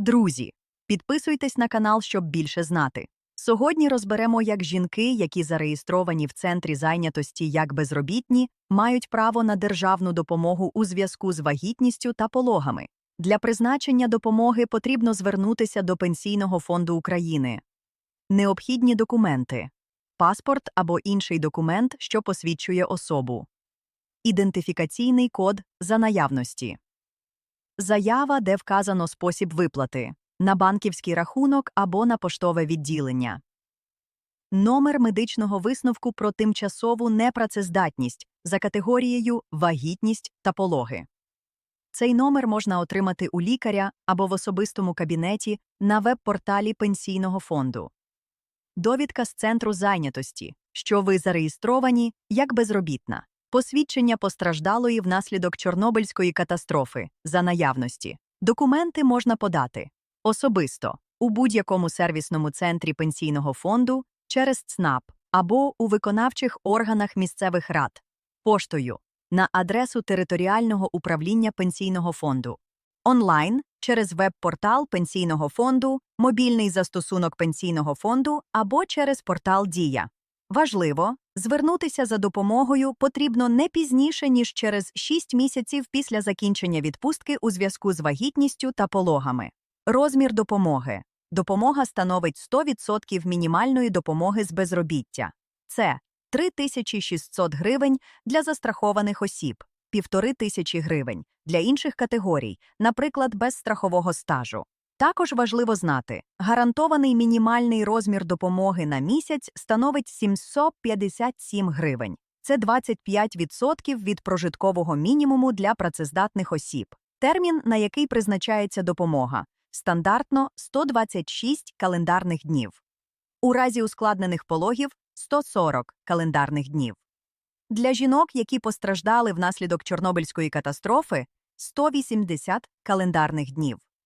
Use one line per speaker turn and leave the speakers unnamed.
Друзі, підписуйтесь на канал, щоб більше знати. Сьогодні розберемо, як жінки, які зареєстровані в центрі зайнятості як безробітні, мають право на державну допомогу у зв'язку з вагітністю та пологами. Для призначення допомоги потрібно звернутися до Пенсійного фонду України. Необхідні документи паспорт або інший документ, що посвідчує особу. Ідентифікаційний код за наявності. Заява, де вказано спосіб виплати на банківський рахунок або на поштове відділення. Номер медичного висновку про тимчасову непрацездатність за категорією вагітність та пологи. Цей номер можна отримати у лікаря або в особистому кабінеті на веб-порталі Пенсійного фонду. Довідка з центру зайнятості, що ви зареєстровані як безробітна. Посвідчення постраждалої внаслідок Чорнобильської катастрофи за наявності. Документи можна подати особисто у будь-якому сервісному центрі пенсійного фонду через ЦНАП або у виконавчих органах місцевих рад, поштою на адресу територіального управління пенсійного фонду, онлайн через веб-портал пенсійного фонду, мобільний застосунок пенсійного фонду або через портал Дія. Важливо, звернутися за допомогою потрібно не пізніше, ніж через 6 місяців після закінчення відпустки у зв'язку з вагітністю та пологами. Розмір допомоги. Допомога становить 100% мінімальної допомоги з безробіття. Це 3600 гривень для застрахованих осіб, 1500 гривень для інших категорій, наприклад, без страхового стажу. Також важливо знати, гарантований мінімальний розмір допомоги на місяць становить 757 гривень. Це 25% від прожиткового мінімуму для працездатних осіб. Термін, на який призначається допомога, стандартно 126 календарних днів. У разі ускладнених пологів 140 календарних днів. Для жінок, які постраждали внаслідок Чорнобильської катастрофи 180 календарних днів.